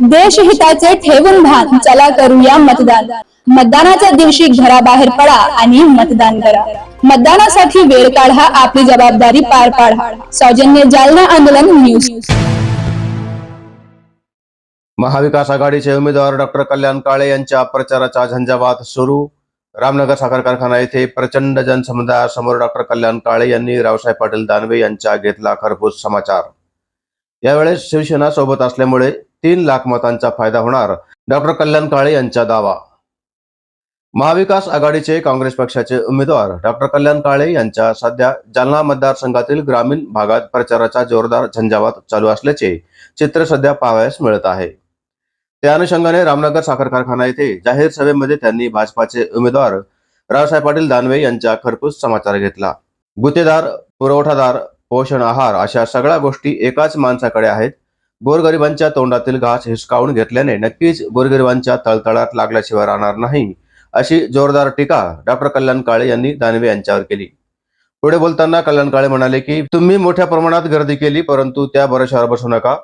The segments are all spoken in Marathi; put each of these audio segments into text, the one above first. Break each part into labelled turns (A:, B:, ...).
A: देशहिताचे ठेवून भान चला करूया मतदान. मतदानाच्या दिवशी घराबाहेर पडा आणि मतदान करा. मतदानासाठी वेळ काढा आपली जबाबदारी पार पाडा. सौजन्य जालना आंदोलन न्यूज.
B: महाविकास आघाडीचे उमेदवार डॉक्टर कल्याण काळे यांच्या प्रचाराचा झंझावात सुरू. रामनगर साखर कारखाना येथे प्रचंड जनसमुदायासमोर डॉक्टर कल्याण काळे यांनी रावसाहेब पाटील दानवे यांच्या घेतला खरपूस समाचार. यावेळेस शिवसेना सोबत असल्यामुळे तीन लाख मतांचा फायदा होणार. डॉक्टर कल्याण काळे यांचा दावा. महाविकास आघाडीचे काँग्रेस पक्षाचे उमेदवार डॉक्टर कल्याण काळे यांच्या सध्या जालना मतदारसंघातील ग्रामीण भागात प्रचाराचा जोरदार झंझावात चालू असल्याचे चित्र सध्या पाहावयास मिळत आहे. त्या अनुषंगाने रामनगर साखर कारखाना येथे जाहीर सभेमध्ये त्यांनी भाजपाचे उमेदवार रावसाहेब पाटील दानवे यांचा खरपूस समाचार घेतला. गुत्तेदार पुरवठादार पोषण आहार अशा सगळ्या गोष्टी एकाच माणसाकडे आहेत. गोरगरिबांच्या तोंडातील घास हिसकावून घेतल्याने नक्कीच गोरगरिबांच्या तळतळात लागल्याशिवाय राहणार नाही अशी जोरदार टीका डॉक्टर कल्याण काळे यांनी दानवे यांच्यावर केली. पुढे बोलताना कल्याण काळे म्हणाले की तुम्ही मोठ्या प्रमाणात गर्दी केली परंतु त्या भरोशावर बसू नका.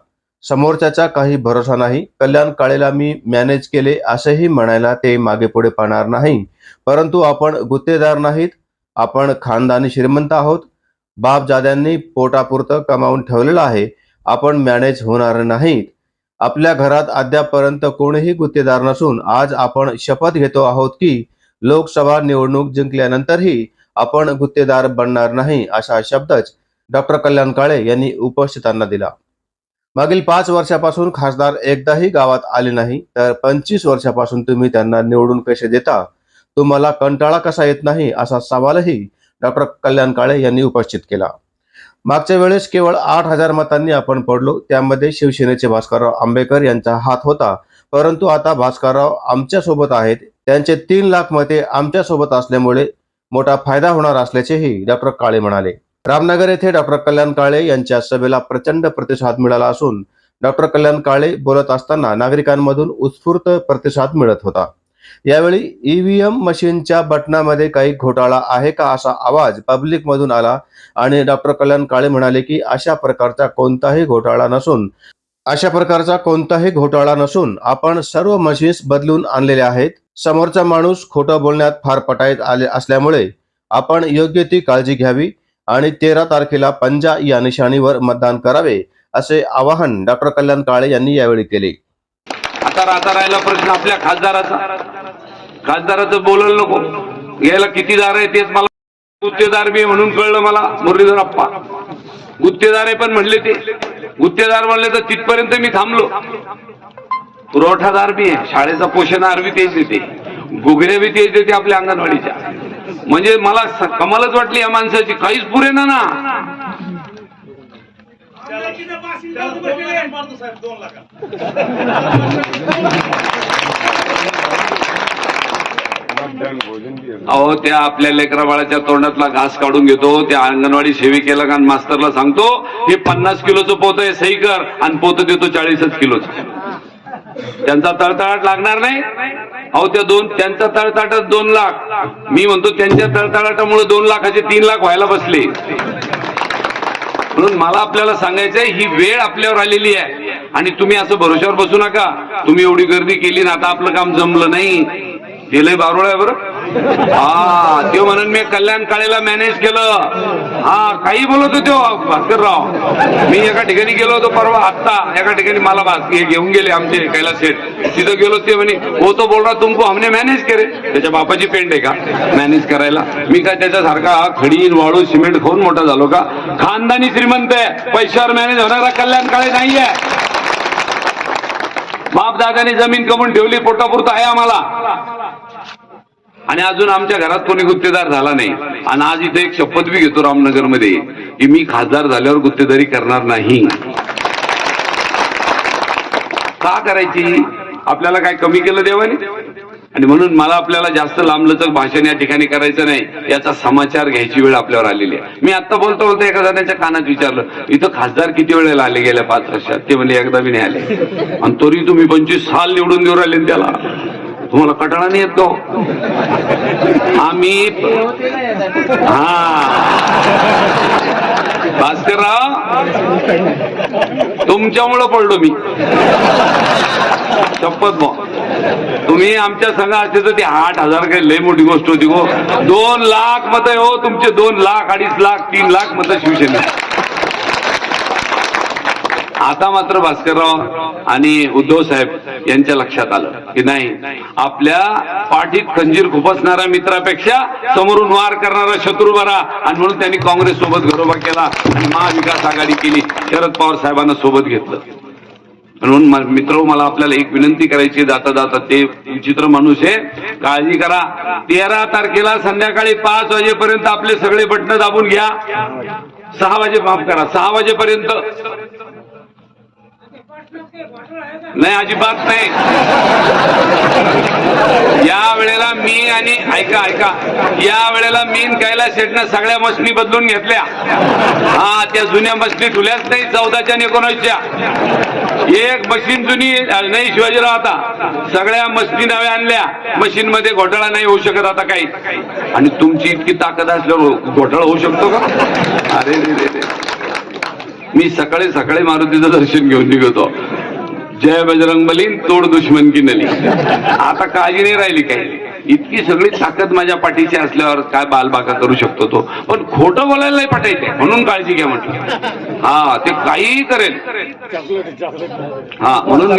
B: समोरच्याचा काही भरोसा नाही. कल्याण काळेला मी मॅनेज केले असंही म्हणायला ते मागे पुढे पाहणार नाही. परंतु आपण गुत्तेदार नाहीत. आपण खानदानी श्रीमंत आहोत. बापजाद्यांनी पोटापुरतं कमावून ठेवलेलं आहे. आपण मॅनेज होणार नाहीत. आपल्या घरात अद्यापर्यंत कोणीही गुत्तेदार नसून आज आपण शपथ घेतो आहोत की लोकसभा निवडणूक जिंकल्यानंतरही आपण गुत्तेदार बनणार नाही अशा शब्दच डॉक्टर कल्याण काळे यांनी उपस्थितांना दिला. मागील पाच वर्षापासून खासदार एकदाही गावात आले नाही तर पंचवीस वर्षापासून तुम्ही त्यांना निवडून कसे देता तुम्हाला कंटाळा कसा येत नाही असा सवालही डॉक्टर कल्याण काळे यांनी उपस्थित केला. मागच्या वेळेस केवळ आठ हजार मतांनी आपण पडलो त्यामध्ये शिवसेनेचे भास्करराव आंबेकर यांचा हात होता. परंतु आता भास्करराव आमच्यासोबत आहेत. त्यांचे तीन लाख मते आमच्यासोबत असल्यामुळे मोठा फायदा होणार असल्याचेही डॉक्टर काळे म्हणाले. रामनगर येथे डॉक्टर कल्याण काळे यांच्या सभेला प्रचंड प्रतिसाद मिळाला असून डॉक्टर कल्याण काळे बोलत असताना नागरिकांमधून उत्स्फूर्त प्रतिसाद मिळत होता. यावेळी ईव्हीएम मशीनच्या बटनामध्ये काही घोटाळा आहे का असा आवाज पब्लिक मधून आला आणि डॉक्टर कल्याण काळे म्हणाले की अशा प्रकारचा कोणताही घोटाळा नसून अशा प्रकारचा कोणताही घोटाळा नसून आपण सर्व मशीन्स बदलून आणलेल्या आहेत. समोरचा माणूस खोटं बोलण्यात फार पटायत आले असल्यामुळे आपण योग्य ती काळजी घ्यावी आणि तेरा तारखेला पंजा या निशाणीवर मतदान करावे असे आवाहन डॉक्टर कल्याण काळे यांनी यावेळी केले.
C: आता राहता राहिला प्रश्न आपल्या खासदाराचा. खासदाराचं बोलायला नको. यायला किती दार आहे तेच मला गुत्तेदार बी आहे म्हणून कळलं मला मुरलीधर अप्पा गुत्तेदार आहे पण म्हणले ते. गुत्तेदार म्हणले तर तिथपर्यंत मी थांबलो. पुरवठादार बी आहे. शाळेचा पोषणाहार बी तेच देते. गुगऱ्या बी तेच देते आपल्या अंगणवाडीच्या. म्हणजे मला कमालच वाटली या माणसाची. काहीच पुरे ना ना. अहो त्या आपल्या लेकरा बाळाच्या तोंडातला घास काढून घेतो त्या अंगणवाडी सेविकेला का मास्तरला सांगतो हे पन्नास किलोचं पोत आहे सही कर आणि पोत देतो चाळीसच किलोचं. त्यांचा तळतळाट लागणार नाही. अहो त्या दोन त्यांचा तळतळाट दोन लाख. मी म्हणतो त्यांच्या तळतळाटामुळे दोन लाखाचे तीन लाख व्हायला बसले. म्हणून मला आपल्याला सांगायचंय ही वेळ आपल्यावर आलेली आहे. आणि तुम्ही असं भरोश्यावर बसू नका. तुम्ही एवढी गर्दी केली ना आता आपलं काम जमलं नाही. हे लय बारोळ आहे बरं. हा ते म्हणून मी कल्याण काळेला मॅनेज केलं. हा काही बोलत होते भास्करराव. मी एका ठिकाणी गेलो होतो परवा आत्ता. एका ठिकाणी मला भास्कर हे घेऊन गेले आमचे कैलास शेठ. तिथं गेलो ते म्हणे हो तो बोल रहा तुमको हमने मॅनेज करे त्याच्या बापाची पेंट आहे का? मॅनेज करायला. मी काय त्याच्यासारखा खडी वाळू सिमेंट खाऊन मोठा झालो का? खानदानी श्रीमंत आहे. पैशावर मॅनेज होणारा कल्याण काळे नाहीये. बाप दादाने जमीन कमवून ठेवली पोटापुरतं आहे आम्हाला. आणि अजून आमच्या घरात कोणी गुत्तेदार झाला नाही. आणि आज इथे एक शपथ बी घेतो रामनगरमध्ये की मी खासदार झाल्यावर गुत्तेदारी करणार नाही. का करायची? आपल्याला काय कमी केलं देवाने? आणि म्हणून मला आपल्याला जास्त लांबलचक भाषण या ठिकाणी करायचं नाही. याचा समाचार घ्यायची वेळ आपल्यावर आलेली आहे. मी आता बोलतो बोलतो एका जणाच्या कानात विचारलं इथं खासदार किती वेळेला आले गेल्या पाच वर्षात? ते म्हणजे एकदा मी नाही आले. आणि तरी तुम्ही पंचवीस साल निवडून देऊ राहिले त्याला. तुम्हाला कटाळा नाही येत का आम्ही हा. भास्करराव तुमच्यामुळं पडलो मी. शपथ मग तुम्ही आमच्या संघा असते तर ते आठ हजार काही लय मोठी गोष्ट होती गो. दोन लाख मत हो तुमचे दोन लाख अडीच लाख तीन लाख मत शिवसेना आता मात्र भास्करराव आणि उद्धव साहेब यांच्या लक्षात आलं की नाही आपल्या पाठीत खंजीर खुपसणाऱ्या मित्रापेक्षा समोरून वार करणारा शत्रू बरा आणि म्हणून त्यांनी काँग्रेस सोबत घरोबा केला आणि महाविकास आघाडी केली शरद पवार साहेबांना सोबत घेतलं. म्हणून मित्र मला आपल्याला एक विनंती करायची जाता जाता ते विचित्र माणूस आहे काळजी करा. तेरा तारखेला संध्याकाळी पाच वाजेपर्यंत आपले सगळे बटन दाबून घ्या. सहा वाजे माफ करा सहा वाजेपर्यंत नाही अजिबात नाही. या वेळेला मी आणि ऐका ऐका. या वेळेला मी कायला शेटनं सगळ्या मशनी बदलून घेतल्या. हा त्या जुन्या मशनी ठुल्याच नाही चौदाच्या आणि एकोणीसच्या. एक मशीन जुनी नाही शिवाजीराव आता. सगळ्या मशनी नव्या आणल्या. मशीन मध्ये घोटाळा नाही होऊ शकत आता काही. आणि तुमची इतकी ताकद असल्यावर घोटाळा होऊ शकतो का? अरे रे रे. मी सकाळी सकाळी मारुतीचं दर्शन घेऊन निघतो. जय बजरंग बलीन तोड दुश्मन की नली. आता काळजी नाही राहिली काही. इतकी सगळी ताकद माझ्या पाठीची असल्यावर काय बालबाका करू शकतो तो? पण खोटं बोलायला नाही पाठायचे म्हणून काळजी घ्या म्हटलं. हा ते काहीही करेल. हा म्हणून